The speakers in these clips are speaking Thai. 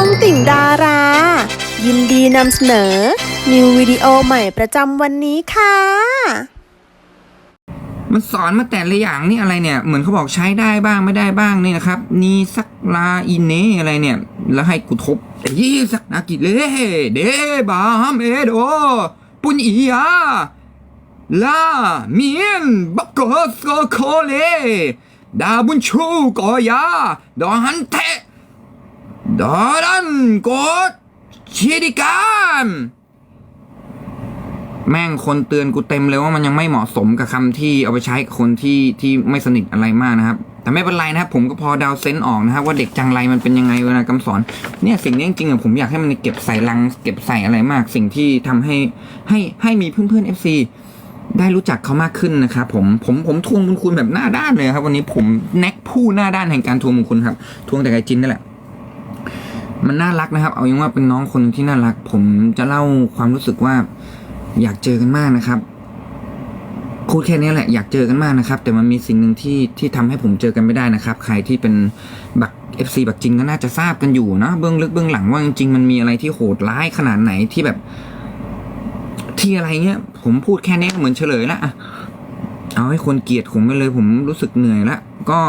องติ่งดารา ยินดีนำเสนอ นิววิดีโอใหม่ประจำวันนี้ค่ะ มันสอนมาแต่ละอย่างนี่อะไรเนี่ย เหมือนเขาบอกใช้ได้บ้างไม่ได้บ้างนี่นะครับ นี่สักลาอินเนอะไรเนี่ย แล้วให้กูทบยี่สักนากิเลเดบามเอโดปุญอียาลาเมียนบักโกสโคเลดาบุญชูกอยาดอหันเท ดอดันโกดชิดิกามแม่งคนเตือนกูเต็มเลยว่ามันยังไม่เหมาะสมกับคำที่เอาไปใช้กับคนที่ที่ไม่สนิทอะไรมากนะครับ แต่ไม่เป็นไรนะครับ ผมก็พอเดาเซนส์ออกนะครับว่าเด็กจังไรมันเป็นยังไงเวลากำสอน เนี่ยสิ่งนี้จริงๆผมอยากให้มันเก็บใส่ลัง เก็บใส่อะไรมาก สิ่งที่ทำให้ให้ให้มีเพื่อนๆ FC ได้รู้จักเขามากขึ้นนะครับผมผมผมทวงบุญคุณแบบหน้าด้านเลยครับ วันนี้ผมแน็กผู้หน้าด้านแห่งการทวงบุญคุณครับทวงแต่ไกจินนั่นแหละ มันน่ารักนะครับ เอายังว่าเป็นน้องคนที่น่ารัก ผมจะเล่าความรู้สึกว่าอยากเจอกันมากนะครับพูดแค่นี้แหละอยากเจอกันมากนะครับ แต่มันมีสิ่งหนึ่งที่ที่ทำให้ผมเจอกันไม่ได้นะครับ ใครที่เป็นบัก FC บักจริงก็น่าจะทราบกันอยู่เนะเบื้องลึกเบื้องหลังว่าจริงๆมันมีอะไรที่โหดร้ายขนาดไหนที่แบบ ที่อะไรเงี้ย ผมพูดแค่นี้เหมือนเฉลยละอะเอาให้คนเกลียดผมไปเลย ผมรู้สึกเหนื่อยละก็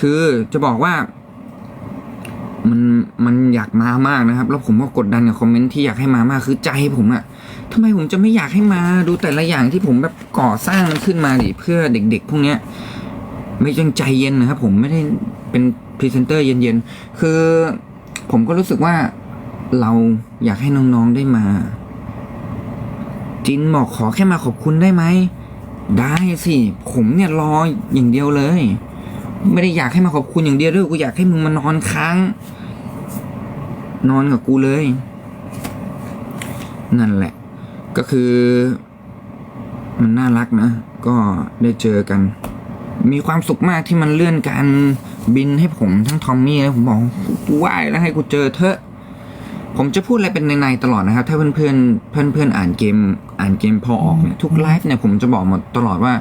คือจะบอกว่า มันมันอยากมามากนะครับ แล้วผมก็กดดันกับคอมเมนต์ที่อยากให้มามากคือใจผมอะทำไมผมจะไม่อยากให้มาดูแต่ละอย่างที่ผมแบบก่อสร้างมันขึ้นมาดิเพื่อเด็ก ๆ พวกเนี้ยไม่จังใจเย็นนะครับ ผมไม่ได้เป็นพรีเซนเตอร์เย็นๆคือผมก็รู้สึกว่าเราอยากให้น้องๆได้มา จินบอกขอแค่มาขอบคุณได้ไหมได้สิผมเนี่ยรออย่างเดียวเลย ไม่ได้อยากให้มาขอบคุณอย่างเดียวด้วยกูอยากให้มึงมานอนค้าง นอนกับกูเลย นั่นแหละ ก็คือ มันน่ารักนะ ก็ได้เจอกัน มีความสุขมากที่มันเลื่อนการบินให้ผมทั้งทอมมี่แล้วผมบอกกูไหว้แล้วให้กูเจอเถอะ ผมจะพูดอะไรเป็นในๆตลอดนะครับ ถ้าเพื่อนเพื่อนเพื่อนเพื่อนอ่านเกม อ่านเกมพอออกเนี่ยทุกไลฟ์เนี่ยผมจะบอกหมดตลอดว่า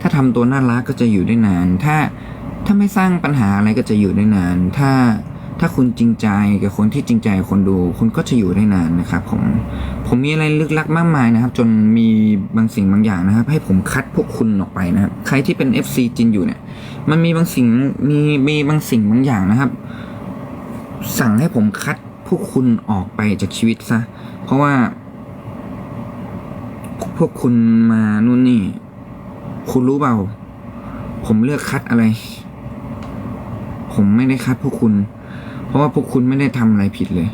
ถ้าทำตัวน่ารักก็จะอยู่ได้นาน ถ้าถ้าไม่สร้างปัญหาอะไรก็จะอยู่ได้นาน ถ้า ถ้าคุณจริงใจกับคนที่จริงใจคนดู คุณก็จะอยู่ได้นานนะครับผมผมมีอะไรลึกลับมากมายนะครับ จนมีบางสิ่งบางอย่างนะครับ ให้ผมคัดพวกคุณออกไปนะครับ ใครที่เป็น FC จินอยู่เนี่ย มันมีบางสิ่งมีมีบางสิ่งบางอย่างนะครับ สั่งให้ผมคัดพวกคุณออกไปจากชีวิตซะเพราะว่า พวกคุณมานู่นนี่ คุณรู้เปล่า ผมเลือกคัดอะไร ผมไม่ได้คัดพวกคุณ เพราะว่าพวกคุณไม่ได้ทำอะไรผิดเลย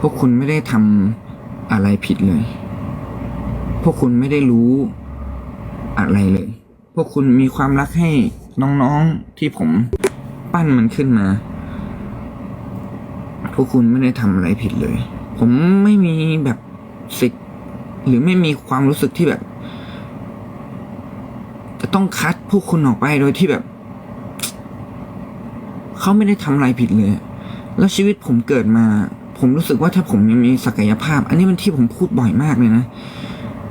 พวกคุณไม่ได้ทำอะไรผิดเลย พวกคุณไม่ได้รู้อะไรเลย พวกคุณมีความรักให้น้องๆที่ผมปั้นมันขึ้นมา พวกคุณไม่ได้ทำอะไรผิดเลย ผมไม่มีแบบสิทธิ์หรือไม่มีความรู้สึกที่แบบ จะต้องคัดพวกคุณออกไปโดยที่แบบ เขาไม่ได้ทำอะไรผิดเลย แล้วชีวิตผมเกิดมา ผมรู้สึกว่าถ้าผมยังมีศักยภาพ อันนี้มันที่ผมพูดบ่อยมากเลยนะ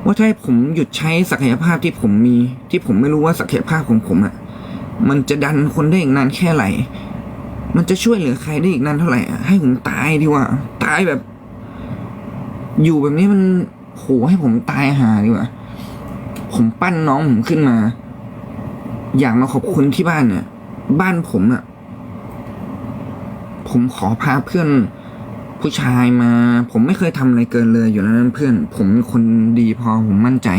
ว่าถ้าผมหยุดใช้ศักยภาพที่ผมมี ที่ผมไม่รู้ว่าศักยภาพของผมอะ่ะ มันจะดันคนได้อีกนานแค่ไหนมันจะช่วยเหลือใครได้อีกนานเท่าไหร่อะให้ผมตายดีกว่า ตายแบบ อยู่แบบนี้มันโหให้ผมตายหาดีกว่า ผมปั้นน้องผมขึ้นมา อยากมาขอบคุณที่บ้านเนี่ย บ้านผมอะ ผมขอพาเพื่อนผู้ชายมา ผมไม่เคยทำอะไรเกินเลยอยู่แล้วเพื่อน ผมคนดีพอผมมั่นใจ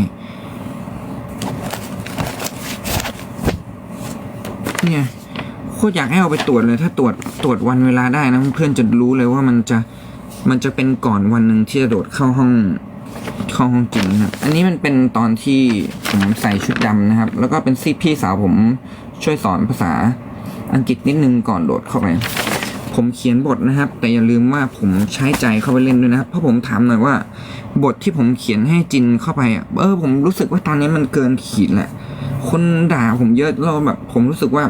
เนี่ยโคตรอยากให้เอาไปตรวจเลย ถ้าตรวจตรวจวันเวลาได้นะเพื่อนจะรู้เลยว่ามันจะมันจะเป็นก่อนวันหนึ่งที่จะโดดเข้าห้องเข้าห้องจริงนะอันนี้มันเป็นตอนที่ผมใส่ชุดดำนะครับ แล้วก็เป็นซีพี่สาวผมช่วยสอนภาษาอังกฤษนิดนึงก่อนโดดเข้าไป ผมเขียนบทนะครับ แต่อย่าลืมว่าผมใช้ใจเข้าไปเล่นด้วยนะครับ เพราะผมถามหน่อยว่า บทที่ผมเขียนให้จินเข้าไปอะเออผมรู้สึกว่าตอนนี้มันเกินขีดแหละ คนด่าผมเยอะแล้วแบบ ผมรู้สึกว่า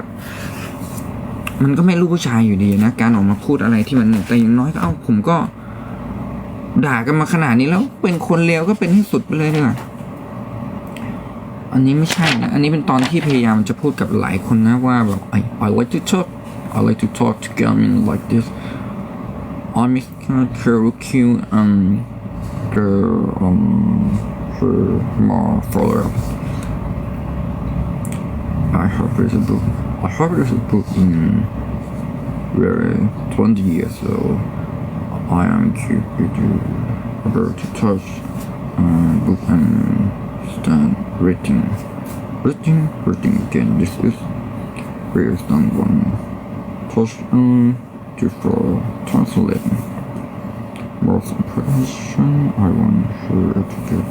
มันก็ไม่รู้ผู้ชายอยู่ดีนะ การออกมาพูดอะไรที่มันแต่อย่างน้อยก็เอ้าผมก็ ด่ากันมาขนาดนี้แล้ว เป็นคนเลวก็เป็นให้สุดไปเลยดีกว่าอันนี้ไม่ใช่นะ อันนี้เป็นตอนที่พยายามจะพูดกับหลายคนนะว่าแบบ I I like to talk I like to talk to Gamin like this I miss Cherokee and the um the more follow I have a book. I have a book in very 20 years old. I am cupid about to touch uh, book and stand reading. Reading, reading again. This is very stand Question to for 2011. Most impression I want her to get.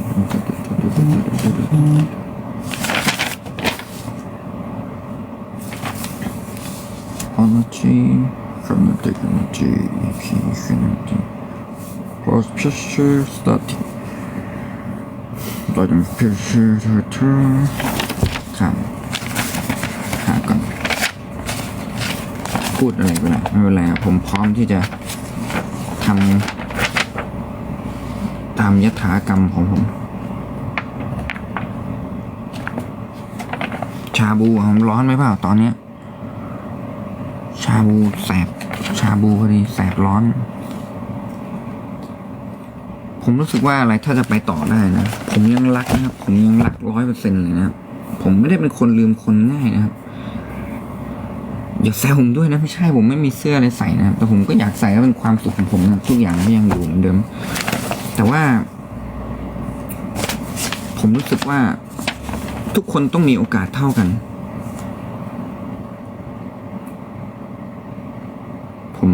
Energy from the technology, infinity. First picture starting. Bottom picture return. Come. Hack on. พูดอะไรก็ได้ไม่เป็นไรครับผมพร้อมที่จะทำตามยถากรรมของผม ชาบูผมร้อนไหมเปล่าตอนเนี้ย ชาบูแสบ ชาบูพอดีแสบร้อน ผมรู้สึกว่าอะไรถ้าจะไปต่อได้นะ ผมยังรักนะครับ ผมยังรักร้อยเปอร์เซ็นต์เลยนะครับผมไม่ได้เป็นคนลืมคนง่ายนะครับ อย่าแซวผมด้วยนะไม่ใช่ผมไม่มีเสื้ออะไรใส่นะครับแต่ผมก็อยากใส่ก็เป็นความสุขของผมนะทุกอย่างก็ยังอยู่เหมือนเดิม แต่ว่า ผมรู้สึกว่าทุกคนต้องมีโอกาสเท่ากัน ผม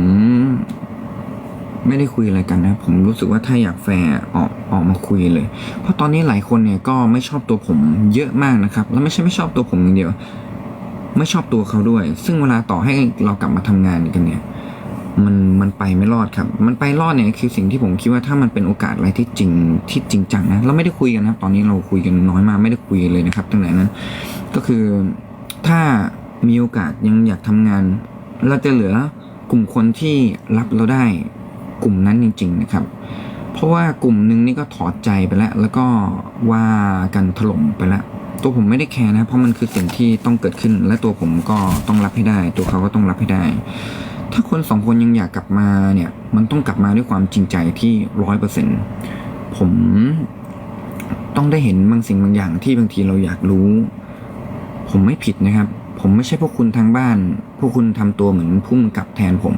ไม่ได้คุยอะไรกันนะ ผมรู้สึกว่าถ้าอยากแฟร์ออกออกมาคุยเลย เพราะตอนนี้หลายคนเนี่ยก็ไม่ชอบตัวผมเยอะมากนะครับ แล้วไม่ใช่ไม่ชอบตัวผมอย่างเดียว ไม่ชอบตัวเขาด้วย ซึ่งเวลาต่อให้เรากลับมาทำงานกันเนี่ยมันมันไปไม่รอดครับ มันไปรอดเนี่ยคือสิ่งที่ผมคิดว่าถ้ามันเป็นโอกาสอะไรที่จริงที่จริงจังนะเราไม่ได้คุยกันนะครับตอนนี้เราคุยกันน้อยมากไม่ได้คุยเลยนะครับตั้งแต่นั้นก็คือถ้ามีโอกาสยังอยากทำงาน เราจะเหลือกลุ่มคนที่รับเราได้กลุ่มนั้นจริง ๆ นะครับ เพราะว่ากลุ่มหนึ่งนี่ก็ถอดใจไปแล้ว แล้วก็ว่ากันถล่มไปแล้ว ตัวผมไม่ได้แคร์นะ เพราะมันคือสิ่งที่ต้องเกิดขึ้น และตัวผมก็ต้องรับให้ได้ ตัวเขาก็ต้องรับให้ได้ ถ้าคนสองคนยังอยากกลับมาเนี่ย มันต้องกลับมาด้วยความจริงใจที่ร้อยเปอร์เซ็นผมต้องได้เห็นบางสิ่งบางอย่างที่บางทีเราอยากรู้ ผมไม่ผิดนะครับ ผมไม่ใช่พวกคุณทางบ้าน พวกคุณทำตัวเหมือนพุ่มกับแทนผม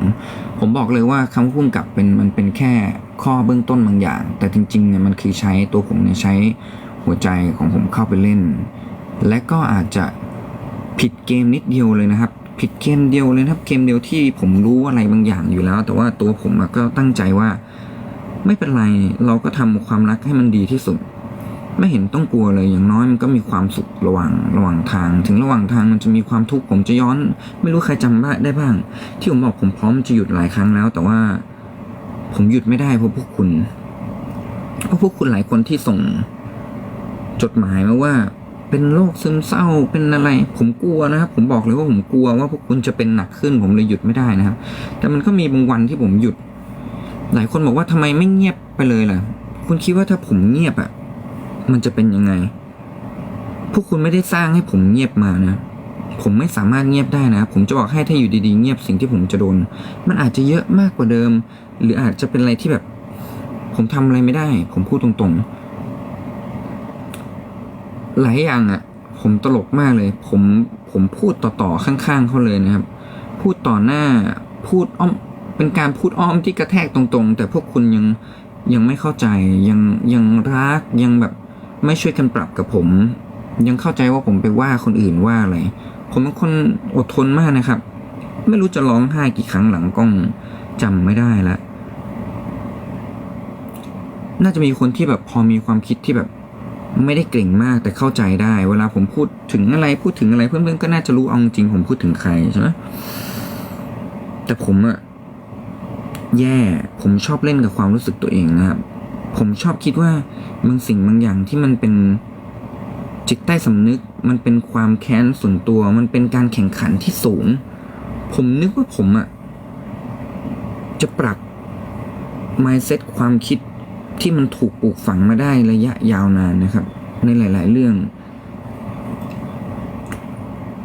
ผมบอกเลยว่าคำว่าพุ่มกับเป็นมันเป็นแค่ข้อเบื้องต้นบางอย่าง แต่จริงๆเนี่ยมันคือใช้ตัวผมเนี่ยใช้ หัวใจของผมเข้าไปเล่น และก็อาจจะผิดเกมนิดเดียวเลยนะครับ ผิดเกมเดียวเลยครับเกมเดียวที่ผมรู้อะไรบางอย่างอยู่แล้ว แต่ว่าตัวผมก็ตั้งใจว่า ไม่เป็นไรเราก็ทำความรักให้มันดีที่สุด ไม่เห็นต้องกลัวเลยอย่างน้อยมันก็มีความสุขระหว่างระหว่างทาง ถึงระหว่างทางมันจะมีความทุกข์ผมจะย้อน ไม่รู้ใครจำบ้าได้บ้าง ที่ผมบอกผมพร้อมจะหยุดหลายครั้งแล้ว แต่ว่าผมหยุดไม่ได้เพราะพวกคุณเพราะพวกคุณหลายคนที่ส่ง จดหมายมาว่า เป็นโรคซึมเศร้าเป็นอะไร ผมกลัวนะครับ ผมบอกเลยว่าผมกลัวว่าพวกคุณจะเป็นหนักขึ้น ผมเลยหยุดไม่ได้นะครับ แต่มันก็มีบางวันที่ผมหยุด หลายคนบอกว่าทำไมไม่เงียบไปเลยล่ะ คุณคิดว่าถ้าผมเงียบอะมันจะเป็นยังไง พวกคุณไม่ได้สร้างให้ผมเงียบมานะผมไม่สามารถเงียบได้นะ ผมจะบอกให้ถ้าอยู่ดีๆ เงียบสิ่งที่ผมจะโดน มันอาจจะเยอะมากกว่าเดิม หรืออาจจะเป็นอะไรที่แบบ ผมทำอะไรไม่ได้ ผมพูดตรงๆ หลายอย่างอะ่ะ ผมตลกมากเลย ผมผมพูดต่อๆข้างๆเขาเลยนะครับ พูดต่อหน้าพูดอ้อมเป็นการพูดอ้อมที่กระแทกตรงๆ แต่พวกคุณยังยังไม่เข้าใจยังยังรักยังแบบไม่ช่วยกันปรับกับผม ยังเข้าใจว่าผมไปว่าคนอื่นว่าอะไรผมเป็นคนอดทนมากนะครับ ไม่รู้จะร้องไห้กี่ครั้งหลังกล้องจำไม่ได้ละน่าจะมีคนที่แบบพอมีความคิดที่แบบ ไม่ได้เก่งมากแต่เข้าใจได้ เวลาผมพูดถึงอะไรพูดถึงอะไรเพื่อนๆก็น่าจะรู้เอาจริงผมพูดถึงใครใช่ไหมแต่ผมอะแย่ ผมชอบเล่นกับความรู้สึกตัวเองนะครับ ผมชอบคิดว่าบางสิ่งบางอย่างที่มันเป็นจิตใต้สำนึก มันเป็นความแค้นส่วนตัว มันเป็นการแข่งขันที่สูง ผมนึกว่าผมอะจะปรับ mindset ความคิด ที่มันถูกปลูกฝังมาได้ระยะยาวนานนะครับ ในหลาย ๆ เรื่อง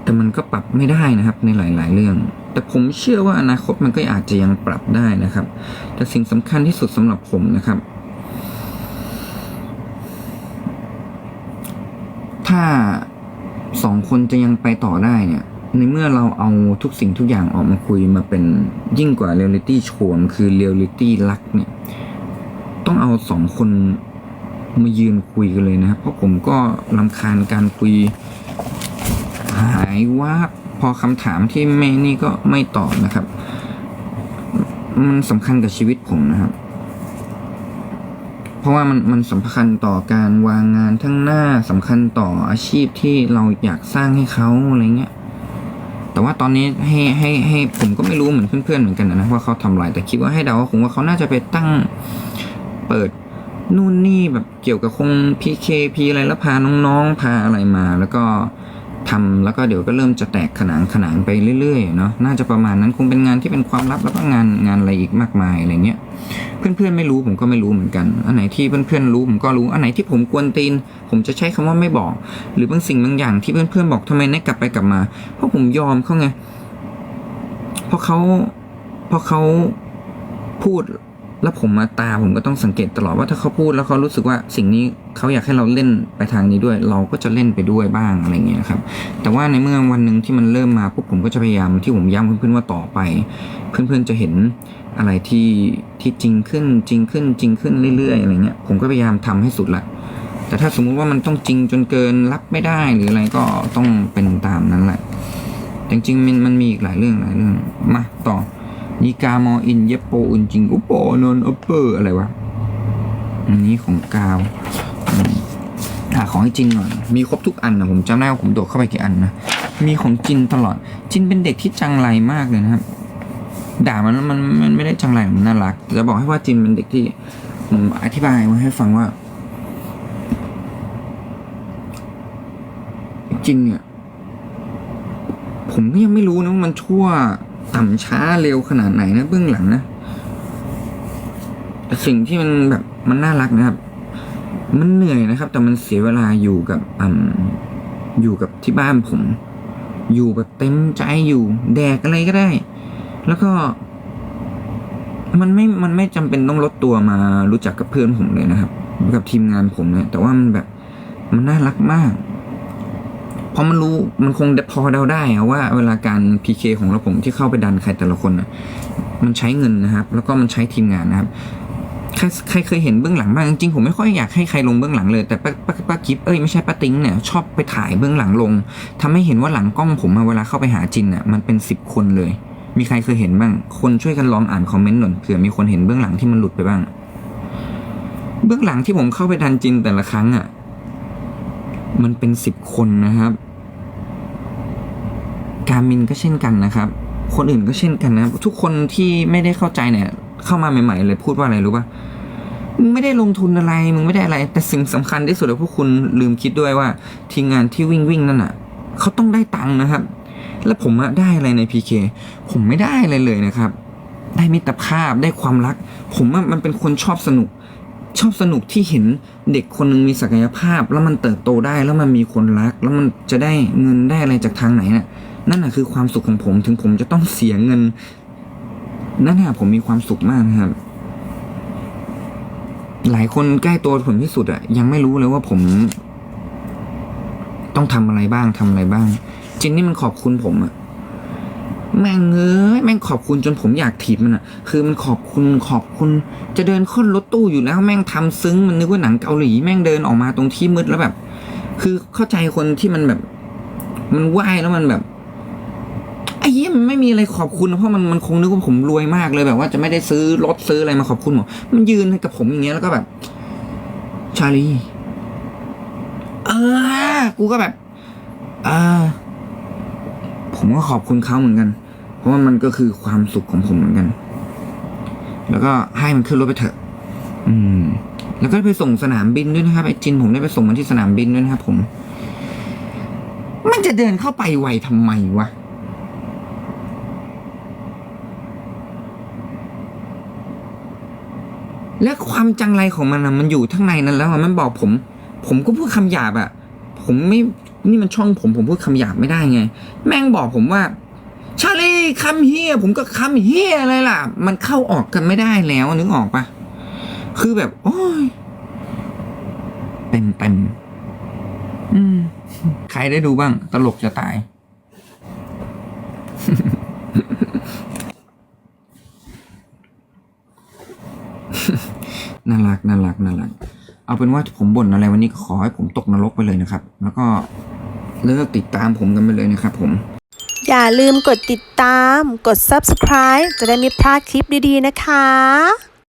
แต่มันก็ปรับไม่ได้นะครับในหลาย ๆ เรื่อง แต่ผมเชื่อว่าอนาคตมันก็อาจจะยังปรับได้นะครับ แต่สิ่งสำคัญที่สุดสำหรับผมนะครับ ถ้าสองคนจะยังไปต่อได้เนี่ย ในเมื่อเราเอาทุกสิ่งทุกอย่างออกมาคุยมาเป็นยิ่งกว่าเรียลลิตี้โชว์คือเรียลลิตี้รักเนี่ย ต้องเอาสองคนมายืนคุยกันเลยนะครับเพราะผมก็ลำคาญการคุย หายว่าพอคำถามที่ไม่นี่ก็ไม่ตอบนะครับ มันสำคัญกับชีวิตผมนะครับ เพราะว่ามันมันสำคัญต่อการวางงานทั้งหน้าสำคัญต่ออาชีพที่เราอยากสร้างให้เขาอะไรเงี้ยแต่ว่าตอนนี้ให้ให้ให้ผมก็ไม่รู้เหมือนเพื่อนๆเหมือนกันนะว่าเขาทำอะไรแต่คิดว่าให้เดาว่าคงว่าเขาน่าจะไปตั้ง เปิดนู่นนี่แบบเกี่ยวกับคงพีเคพีอะไรแล้วพาน้องๆพาอะไรมา แล้วก็ทำแล้วก็เดี๋ยวก็เริ่มจะแตกขนานขนานไปเรื่อยๆเนาะน่าจะประมาณนั้นคงเป็นงานที่เป็นความลับแล้วก็งานงานอะไรอีกมากมายอะไรเงี้ยเพื่อนๆไม่รู้ผมก็ไม่รู้เหมือนกัน อันไหนที่เพื่อนๆรู้ผมก็รู้อันไหนที่ผมกวนตีน ผมจะใช้คำว่าไม่บอก หรือบางสิ่งบางอย่างที่เพื่อนๆบอกทำไมไม่กลับไปกลับมา เพราะผมยอมเขาไงเพราะเขาเพราะเขาพูด แล้วผมมาตาผมก็ต้องสังเกตตลอดว่าถ้าเขาพูดแล้วเขารู้สึกว่าสิ่งนี้เขาอยากให้เราเล่นไปทางนี้ด้วย เราก็จะเล่นไปด้วยบ้างอะไรเงี้ยครับ แต่ว่าในเมื่อวันหนึ่งที่มันเริ่มมาปุ๊บผมก็จะพยายามที่ผมย้ำเพื่อนๆว่าต่อไป เพื่อนๆจะเห็นอะไรที่ที่จริงขึ้นจริงขึ้นจริงขึ้นเรื่อยๆอะไรเงี้ยผมก็พยายามทำให้สุดละแต่ถ้าสมมุติว่ามันต้องจริงจนเกินรับไม่ได้หรืออะไรก็ต้องเป็นตามนั้นแหละจริงๆมันมันมีอีกหลายเรื่องหลายเรื่องมาต่อ นิกามออิน เยโปอุนจริงอุปโปนนอุเปอร์อะไรวะ อันนี้ของกาวอืมอ่าของให้จินหน่อย มีครบทุกอันนะผมจำได้ว่าผมโดดเข้าไปกี่อันนะ มีของจินตลอด จินเป็นเด็กที่จังไรมากเลยนะครับ ด่ามันมันมันไม่ได้จังไรมันน่ารัก จะบอกให้ว่าจินเป็นเด็กที่ผมอธิบายมาให้ฟังว่า จินเนี่ย ผมก็ยังไม่รู้นะว่ามันชั่ว ต่ำช้าเร็วขนาดไหนนะเบื้องหลังนะแต่สิ่งที่มันแบบมันน่ารักนะครับ มันเหนื่อยนะครับ แต่มันเสียเวลาอยู่กับอืมอยู่กับที่บ้านผม อยู่แบบเต็มใจอยู่ แดกอะไรก็ได้ แล้วก็มันไม่ มันไม่จำเป็นต้องลดตัวมารู้จักกับเพื่อนผมเลยนะครับ กับทีมงานผมเนี่ย แต่ว่ามันแบบ มันน่ารักมาก เพราะมันรู้มันคงพอเดาได้อะว่าเวลาการ PK ของเราผมที่เข้าไปดันใครแต่ละคนนะมันใช้เงินนะครับ แล้วก็มันใช้ทีมงานนะครับใครใครเคยเห็นเบื้องหลังบ้างจริงๆผมไม่ค่อยอยากให้ใครลงเบื้องหลังเลยแต่ป้าป้าป้ากิฟเอ้ยไม่ใช่ป้าติ้งเนี่ยชอบไปถ่ายเบื้องหลังลงทำให้เห็นว่าหลังกล้องผมเวลาเข้าไปหาจินอะมันเป็นสิบคนเลย มีใครเคยเห็นบ้าง คนช่วยกันลองอ่านคอมเมนต์หน่อยเผื่อมีคนเห็นเบื้องหลังที่มันหลุดไปบ้าง เบื้องหลังที่ผมเข้าไปดันจินแต่ละครั้งอะมันเป็นสิบคนนะครับ การมินก็เช่นกันนะครับ คนอื่นก็เช่นกันนะ ทุกคนที่ไม่ได้เข้าใจเนี่ย เข้ามาใหม่ๆเลยพูดว่าอะไรรู้ป่ะมึงไม่ได้ลงทุนอะไร มึงไม่ได้อะไร แต่สิ่งสำคัญที่สุดเลยพวกคุณลืมคิดด้วยว่า ทีมงานที่วิ่งวิ่งนั่นอะ เขาต้องได้ตังค์นะครับ แล้วผมอะได้อะไรในพีเคผมไม่ได้อะไรเลยนะครับ ได้มิตรภาพได้ความรัก ผมอะมันเป็นคนชอบสนุก ชอบสนุกที่เห็นเด็กคนหนึ่งมีศักยภาพ แล้วมันเติบโตได้แล้วมันมีคนรัก แล้วมันจะได้เงินได้อะไรจากทางไหนน่ะ นั่นน่ะคือความสุขของผมถึงผมจะต้องเสียเงิน นั่นน่ะผมมีความสุขมากนะครับ หลายคนใกล้ตัวผมที่สุดอะยังไม่รู้เลยว่าผม ต้องทำอะไรบ้างทำอะไรบ้างจินนี่มันขอบคุณผมอะแม่งเอ้ยแม่งขอบคุณจนผมอยากถีบมันอะคือมันขอบคุณขอบคุณ จะเดินขึ้นรถตู้อยู่แล้ว แม่งทำซึ้งมันนึกว่าหนังเกาหลีแม่งเดินออกมาตรงที่มืดแล้วแบบ คือเข้าใจคนที่มันแบบ มันไหวแล้วมันแบบ อ้เหี้ยมันไม่มีอะไรขอบคุณนะเพราะมันมันคงนึกว่าผมรวยมากเลยแบบว่าจะไม่ได้ซื้อรถซื้ออะไรมาขอบคุณหมดมันยืนให้กับผมอย่างเงี้ยแล้วก็แบบ ชาลี เออ กูก็แบบเออผมก็ขอบคุณเขาเหมือนกัน เพราะว่ามันก็คือความสุขของผมเหมือนกัน แล้วก็ให้มันขึ้นรถไปเถอะ อืม แล้วก็ไปส่งสนามบินด้วยนะครับไอ้จินผมได้ไปส่งมันที่สนามบินด้วยนะครับผม มันจะเดินเข้าไปไวทำไมวะ และความจังไรของมันนะมันอยู่ข้งในนั้นแล้วมันบอกผม ผมก็พูดคำหยาบอะผมไม่นี่มันช่องผมผมพูดคำหยาบไม่ได้ไง แม่งบอกผมว่า ชาลีคำเฮียผมก็คำเฮียอะไรล่ะ มันเข้าออกกันไม่ได้แล้วนึกออกปะคือแบบ โอ้ยเต็มเต็มอืมใครได้ดูบ้าง ตลกจะตาย น่ารักน่ารักน่ารัก เอาเป็นว่าผมบ่นอะไรวันนี้ก็ขอให้ผมตกนรกไปเลยนะครับ แล้วก็เลิกติดตามผมกันไปเลยนะครับผม อย่าลืมกดติดตาม กด subscribe จะได้ไม่พลาดคลิปดีๆนะคะ